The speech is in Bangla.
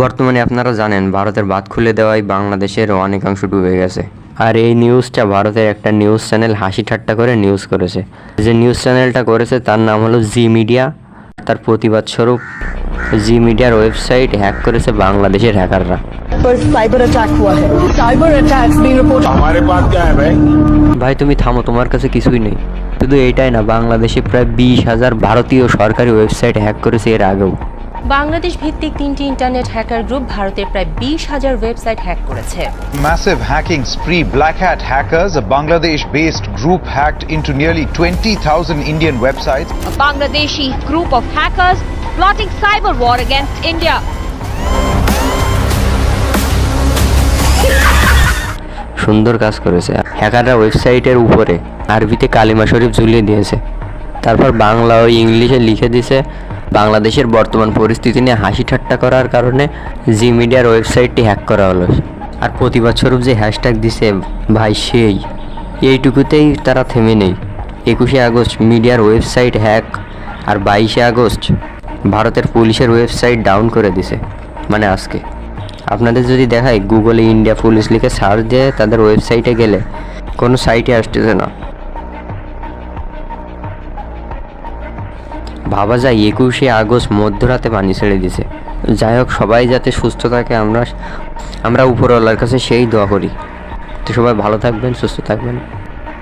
বর্তমানে আপনারা জানেন ভারতের বাদ খুলে দেওয়ায় বাংলাদেশের অনেকাংশ ডুবে গেছে। আর এই নিউজটা ভারতের একটা নিউজ চ্যানেল হাসি ঠাট্টা করে নিউজ করেছে। যে নিউজ চ্যানেলটা করেছে তার নাম হলো জি মিডিয়া। তার প্রতিবাদ স্বরূপ জি মিডিয়ার ওয়েবসাইট হ্যাক করেছে বাংলাদেশের হ্যাকাররা। ভাই তুমি থামো তোমার কাছে কিছুই নেই। শুধু এটাই না বাংলাদেশে প্রায় বিশ হাজার ভারতীয় সরকারি ওয়েবসাইট হ্যাক করেছে এর আগেও। বাংলাদেশ ভিত্তিক তিনটি ইন্টারনেট হ্যাকার গ্রুপ ভারতের প্রায় বিশ হাজার ওয়েবসাইট হ্যাক করেছে। Massive hacking spree black hat hackers Bangladesh based group hacked into nearly twenty thousand Indian website Bangladeshi group of hackers plotting cyber war against India সুন্দর কাজ করেছে। হ্যাকাররা ওয়েবসাইটের উপরে আরবিতে কালিমা শরীফ ঝুলিয়ে দিয়েছে। তারপর বাংলা ও ইংলিশে লিখে দিয়েছে বাংলাদেশের বর্তমান পরিস্থিতি নিয়ে হাসি ঠাট্টা করার কারণে জি মিডিয়ার ওয়েবসাইটটি হ্যাক করা হলো। আর প্রতিবাদ যে হ্যাশট্যাগ দিছে ভাই সেই, এইটুকুতেই তারা থেমে নেই। একুশে আগস্ট মিডিয়ার ওয়েবসাইট হ্যাক, আর বাইশে আগস্ট ভারতের পুলিশের ওয়েবসাইট ডাউন করে দিছে মানে আজকে। আপনাদের যদি দেখায় গুগলে ইন্ডিয়া পুলিশ লিখে সার্চ দিয়ে, তাদের ওয়েবসাইটে গেলে কোনো সাইটে আসতেছে না। ভাবা যায় একুশে আগস্ট মধ্যরাতে পানি ছেড়ে দিছে। যাই হোক, সবাই যাতে সুস্থ থাকে, আমরা আমরা উপরওয়ালার কাছে সেই দোয়া করি। তো সবাই ভালো থাকবেন, সুস্থ থাকবেন।